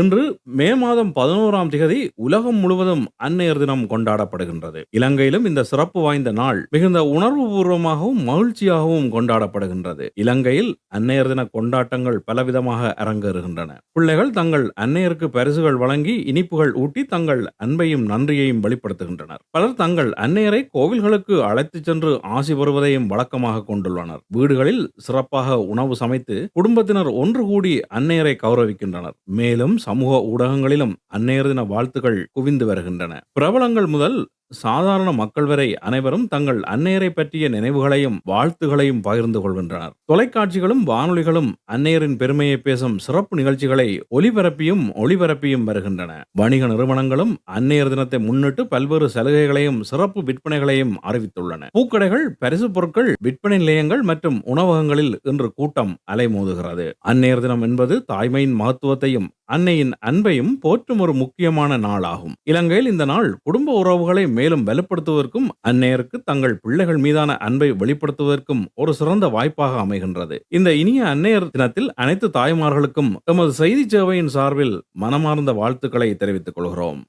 இன்று மே மாதம் பதினோராம் திகதி உலகம் முழுவதும் அன்னையர் தினம் கொண்டாடப்படுகின்றது. இலங்கையிலும் இந்த சிறப்பு வாய்ந்த நாள் மிகுந்த உணர்வுபூர்வமாகவும் மகிழ்ச்சியாகவும் கொண்டாடப்படுகின்றது. இலங்கையில் அன்னையர் தின கொண்டாட்டங்கள் பலவிதமாக அரங்கேறுகின்றன. பிள்ளைகள் தங்கள் அன்னையருக்கு பரிசுகள் வழங்கி இனிப்புகள் ஊட்டி தங்கள் அன்பையும் நன்றியையும் வெளிப்படுத்துகின்றனர். பலர் தங்கள் அன்னையரை கோவில்களுக்கு அழைத்துச் சென்று ஆசி பெறுவதையும் வழக்கமாக கொண்டுள்ளனர். வீடுகளில் சிறப்பாக உணவு சமைத்து குடும்பத்தினர் ஒன்று கூடி அன்னையரை கௌரவிக்கின்றனர். மேலும் சமூக ஊடகங்களிலும் அன்னையர் தின வாழ்த்துகள் குவிந்து வருகின்றன. பிரபலங்கள் முதல் சாதாரண மக்கள் வரை அனைவரும் தங்கள் அன்னையரை பற்றிய நினைவுகளையும் வாழ்த்துகளையும் பகிர்ந்து கொள்கின்றனர். தொலைக்காட்சிகளும் வானொலிகளும் அன்னையரின் பெருமையை பேசும் சிறப்பு நிகழ்ச்சிகளை ஒலிபரப்பியும் ஒளிபரப்பியும் வருகின்றன. வணிக நிறுவனங்களும் அன்னையர் தினத்தை முன்னிட்டு பல்வேறு சலுகைகளையும் சிறப்பு விற்பனைகளையும் அறிவித்துள்ளன. பூக்கடைகள் பரிசு பொருட்கள் விற்பனை நிலையங்கள் மற்றும் உணவகங்களில் இன்று கூட்டம் அலைமோதுகிறது. அன்னையர் தினம் என்பது தாய்மையின் மகத்துவத்தையும் அன்னையின் அன்பையும் போற்றும் ஒரு முக்கியமான நாளாகும். இலங்கையில் இந்த நாள் குடும்ப உறவுகளை மேலும் வலுப்படுத்துவதற்கும் அன்னையருக்கு தங்கள் பிள்ளைகள் மீதான அன்பை வெளிப்படுத்துவதற்கும் ஒரு சிறந்த வாய்ப்பாக அமைகின்றது. இந்த இனிய அன்னையர் தினத்தில் அனைத்து தாய்மார்களுக்கும் எமது செய்தி சேவையின் சார்பில் மனமார்ந்த வாழ்த்துக்களை தெரிவித்துக் கொள்கிறோம்.